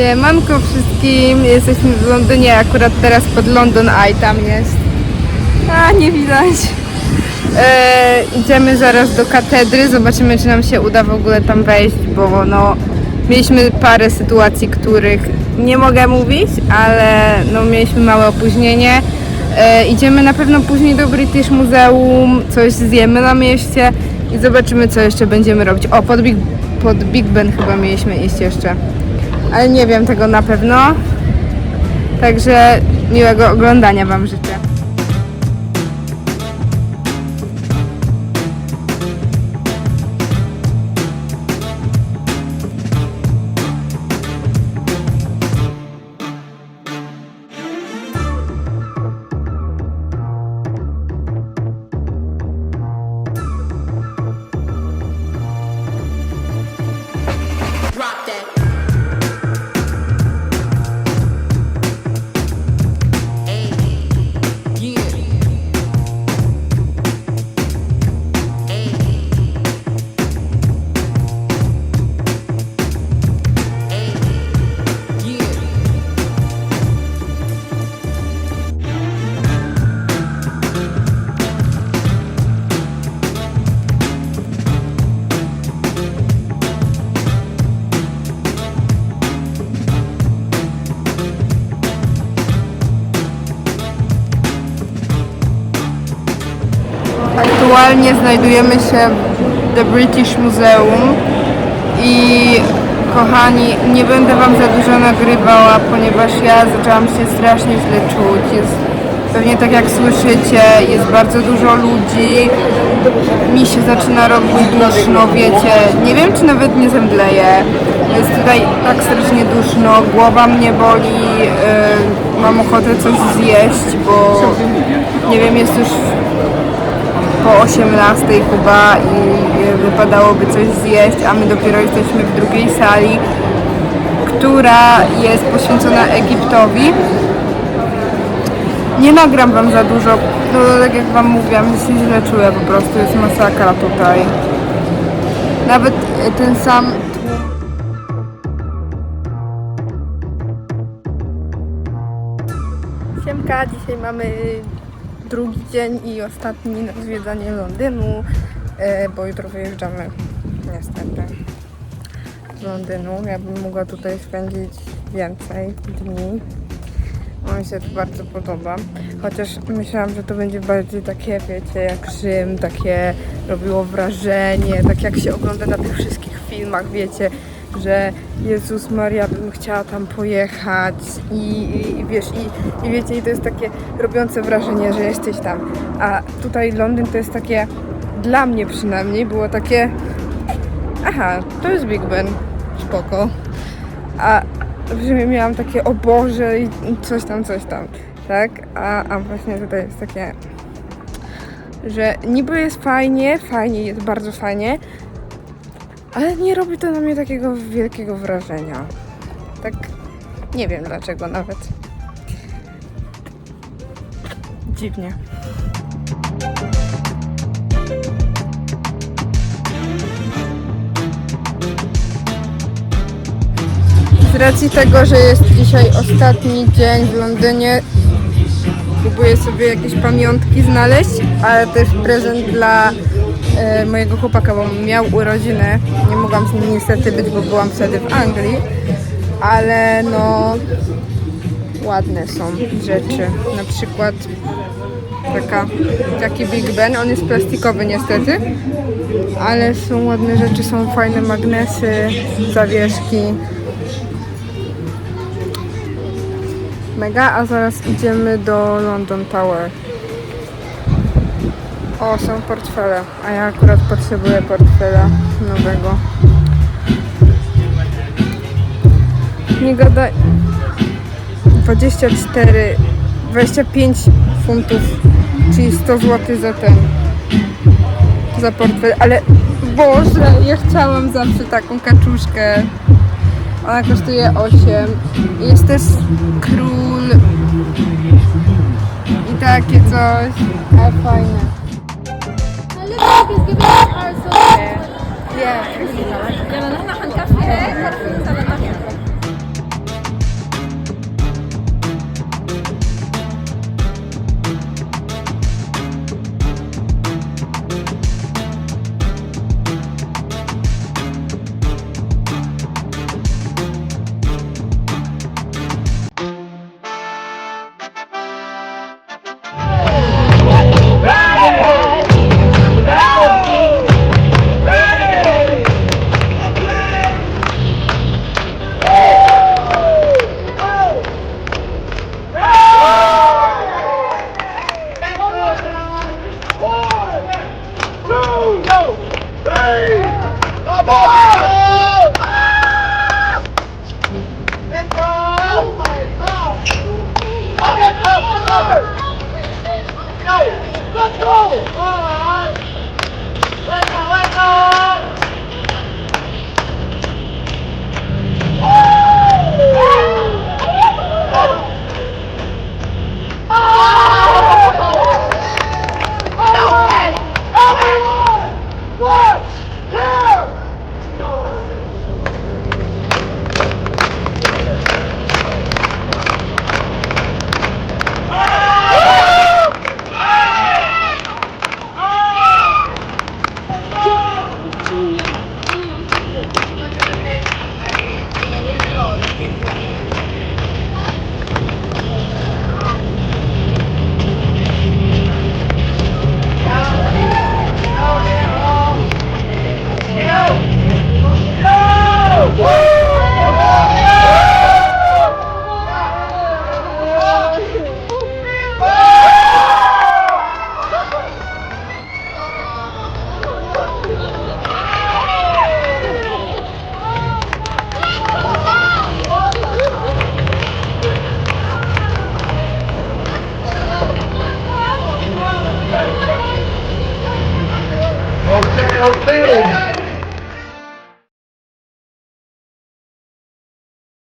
Siemanko wszystkim, jesteśmy w Londynie, akurat teraz pod London Eye tam jest. A, nie widać. E, idziemy zaraz do katedry, zobaczymy czy nam się uda w ogóle tam wejść, bo no mieliśmy parę sytuacji, których nie mogę mówić, ale no mieliśmy małe opóźnienie. E, idziemy na pewno później do British Muzeum, coś zjemy na mieście i zobaczymy co jeszcze będziemy robić. O, pod Big, pod Big Ben chyba mieliśmy iść jeszcze, ale nie wiem tego na pewno. Także miłego oglądania Wam życzę. Aktualnie znajdujemy się w The British Museum i kochani, nie będę Wam za dużo nagrywała, ponieważ ja zaczęłam się strasznie źle czuć. Jest, pewnie tak jak słyszycie, jest bardzo dużo ludzi, mi się zaczyna robić duszno, wiecie, nie wiem czy nawet nie zemdleję. Jest tutaj tak strasznie duszno, głowa mnie boli, yy, mam ochotę coś zjeść, bo nie wiem, jest już po 18 chyba i wypadałoby coś zjeść, a my dopiero jesteśmy w drugiej sali, która jest poświęcona Egiptowi. Nie nagram wam za dużo, no tak jak wam mówiłam, się źle czuję po prostu, jest masakra tutaj. Nawet ten sam Siemka, dzisiaj mamy drugi dzień i ostatni na zwiedzanie Londynu, e, bo jutro wyjeżdżamy niestety z Londynu. Ja bym mogła tutaj spędzić więcej dni. Mi się to bardzo podoba. Chociaż myślałam, że to będzie bardziej takie, wiecie, jak Rzym, takie robiło wrażenie, tak jak się ogląda na tych wszystkich filmach, wiecie, że Jezus Maria bym chciała tam pojechać i, i, wiesz, i, i wiecie, i to jest takie robiące wrażenie, że jesteś tam. A tutaj Londyn to jest takie, dla mnie przynajmniej, było takie, aha, to jest Big Ben, spoko. A w Rzymie miałam takie, o Boże, i i coś tam, coś tam, tak? A, a właśnie tutaj jest takie, że niby jest fajnie, fajnie, jest bardzo fajnie, ale nie robi to na mnie takiego wielkiego wrażenia. Tak, nie wiem dlaczego nawet. Dziwnie. Z racji tego, że jest dzisiaj ostatni dzień w Londynie, próbuję sobie jakieś pamiątki znaleźć, ale też prezent dla mojego chłopaka, bo miał urodziny. Nie mogłam z nim niestety być, bo byłam wtedy w Anglii, ale no ładne są rzeczy. Na przykład taka, taki Big Ben, on jest plastikowy niestety, ale są ładne rzeczy, są fajne magnesy, zawieszki. Mega, a zaraz idziemy do London Tower. O, są portfele, a ja akurat potrzebuję portfela nowego. Nie gadaj. 24, 25 funtów, czyli 100 zł za ten, za portfel, ale Boże, ja chciałam zawsze taką kaczuszkę. Ona kosztuje 8. Jest też król i takie coś, ale fajne. يلا نحن حنكفي Let's go!